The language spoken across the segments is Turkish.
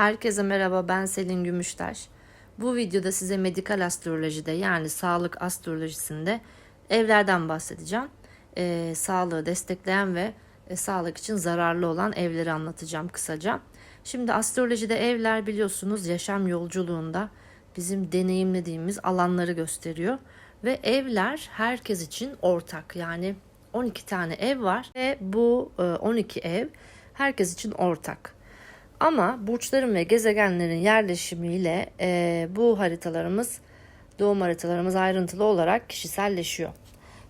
Herkese merhaba ben Selin Gümüştaş. Bu videoda size medikal astrolojide yani sağlık astrolojisinde evlerden bahsedeceğim. Ee, sağlığı destekleyen ve e, sağlık için zararlı olan evleri anlatacağım kısaca. Şimdi astrolojide evler biliyorsunuz yaşam yolculuğunda bizim deneyimlediğimiz alanları gösteriyor. Ve evler herkes için ortak yani 12 tane ev var ve bu e, 12 ev herkes için ortak. Ama burçların ve gezegenlerin yerleşimiyle e, bu haritalarımız, doğum haritalarımız ayrıntılı olarak kişiselleşiyor.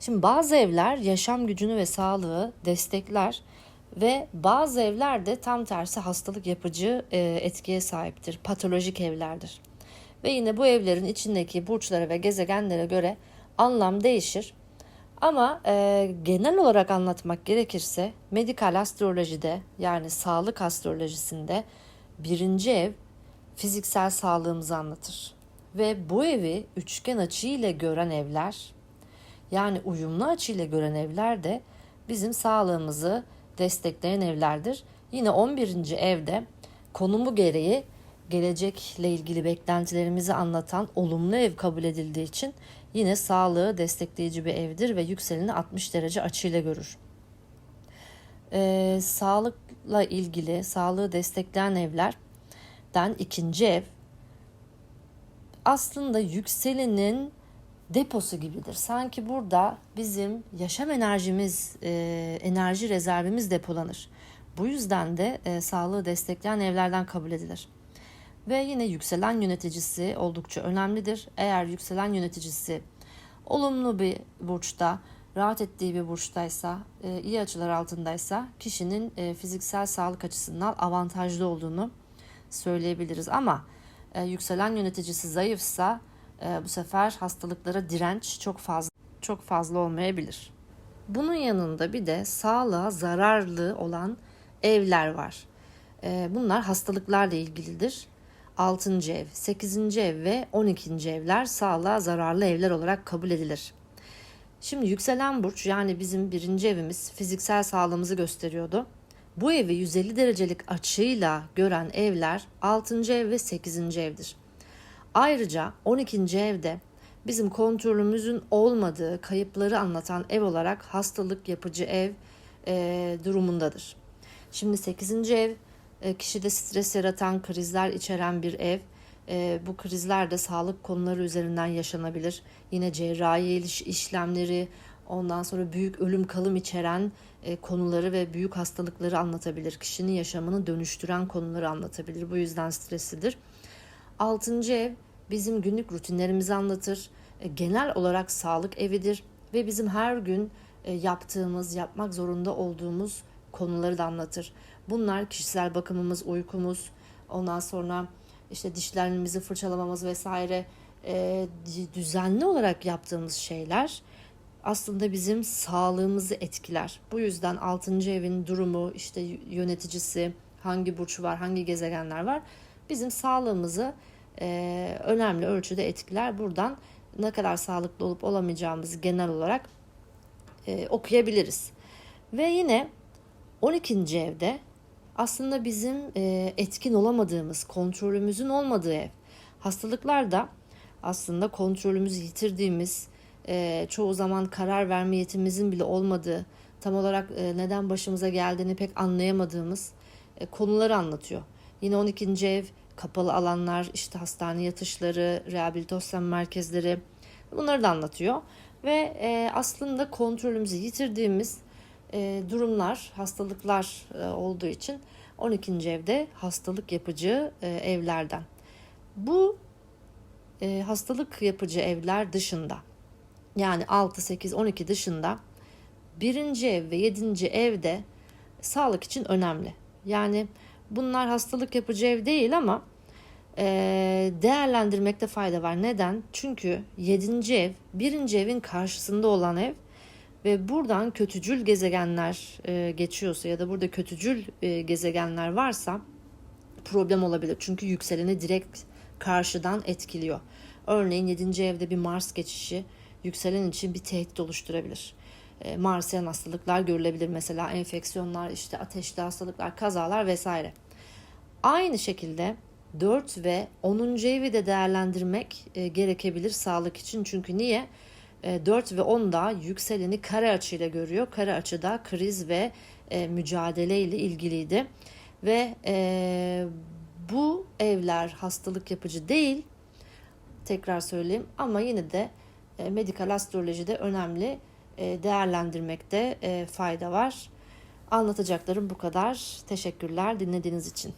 Şimdi bazı evler yaşam gücünü ve sağlığı destekler ve bazı evler de tam tersi hastalık yapıcı e, etkiye sahiptir. Patolojik evlerdir. Ve yine bu evlerin içindeki burçlara ve gezegenlere göre anlam değişir. Ama e, genel olarak anlatmak gerekirse medikal astrolojide yani sağlık astrolojisinde birinci ev fiziksel sağlığımızı anlatır. Ve bu evi üçgen açı ile gören evler yani uyumlu açı ile gören evler de bizim sağlığımızı destekleyen evlerdir. Yine 11. evde konumu gereği gelecekle ilgili beklentilerimizi anlatan olumlu ev kabul edildiği için yine sağlığı destekleyici bir evdir ve yükseleni 60 derece açıyla görür. Ee, sağlıkla ilgili sağlığı destekleyen evlerden ikinci ev aslında yükselenin deposu gibidir. Sanki burada bizim yaşam enerjimiz, e, enerji rezervimiz depolanır. Bu yüzden de e, sağlığı destekleyen evlerden kabul edilir. Ve yine yükselen yöneticisi oldukça önemlidir. Eğer yükselen yöneticisi olumlu bir burçta, rahat ettiği bir burçtaysa, e, iyi açılar altındaysa kişinin e, fiziksel sağlık açısından avantajlı olduğunu söyleyebiliriz. Ama e, yükselen yöneticisi zayıfsa bu sefer hastalıklara direnç çok fazla çok fazla olmayabilir. Bunun yanında bir de sağlığa zararlı olan evler var. Bunlar hastalıklarla ilgilidir. 6. ev, 8. ev ve 12. evler sağlığa zararlı evler olarak kabul edilir. Şimdi yükselen burç yani bizim birinci evimiz fiziksel sağlığımızı gösteriyordu. Bu evi 150 derecelik açıyla gören evler 6. ev ve 8. evdir. Ayrıca 12. evde bizim kontrolümüzün olmadığı kayıpları anlatan ev olarak hastalık yapıcı ev e, durumundadır. Şimdi 8. ev e, kişide stres yaratan krizler içeren bir ev. E, bu krizler de sağlık konuları üzerinden yaşanabilir. Yine cerrahi işlemleri, ondan sonra büyük ölüm kalım içeren e, konuları ve büyük hastalıkları anlatabilir. Kişinin yaşamını dönüştüren konuları anlatabilir. Bu yüzden streslidir. Altıncı ev bizim günlük rutinlerimizi anlatır. Genel olarak sağlık evidir ve bizim her gün yaptığımız, yapmak zorunda olduğumuz konuları da anlatır. Bunlar kişisel bakımımız, uykumuz, ondan sonra işte dişlerimizi fırçalamamız vesaire e, düzenli olarak yaptığımız şeyler aslında bizim sağlığımızı etkiler. Bu yüzden 6. evin durumu, işte yöneticisi, hangi burç var, hangi gezegenler var bizim sağlığımızı e, önemli ölçüde etkiler. Buradan ne kadar sağlıklı olup olamayacağımızı genel olarak e, okuyabiliriz. Ve yine 12. evde aslında bizim e, etkin olamadığımız, kontrolümüzün olmadığı ev. Hastalıklar da aslında kontrolümüzü yitirdiğimiz, e, çoğu zaman karar verme yetimizin bile olmadığı, tam olarak e, neden başımıza geldiğini pek anlayamadığımız e, konuları anlatıyor. Yine 12. ev, kapalı alanlar, işte hastane yatışları, rehabilitasyon merkezleri bunları da anlatıyor. Ve e, aslında kontrolümüzü yitirdiğimiz e, durumlar, hastalıklar e, olduğu için 12. evde hastalık yapıcı e, evlerden. Bu e, hastalık yapıcı evler dışında yani 6, 8, 12 dışında birinci ev ve yedinci evde sağlık için önemli. Yani bunlar hastalık yapıcı ev değil ama değerlendirmekte fayda var. Neden? Çünkü yedinci ev birinci evin karşısında olan ev ve buradan kötücül gezegenler e, geçiyorsa ya da burada kötücül e, gezegenler varsa problem olabilir. Çünkü yükseleni direkt karşıdan etkiliyor. Örneğin 7. evde bir Mars geçişi yükselen için bir tehdit oluşturabilir. E, Marsyan hastalıklar görülebilir mesela enfeksiyonlar, işte ateşli hastalıklar, kazalar vesaire. Aynı şekilde 4 ve 10. evi de değerlendirmek e, gerekebilir sağlık için. Çünkü niye? 4 ve 10 da yükseleni kare açıyla görüyor. Kare açıda kriz ve e, mücadele ile ilgiliydi. Ve e, bu evler hastalık yapıcı değil. Tekrar söyleyeyim ama yine de e, medikal astrolojide önemli e, değerlendirmekte e, fayda var. Anlatacaklarım bu kadar. Teşekkürler dinlediğiniz için.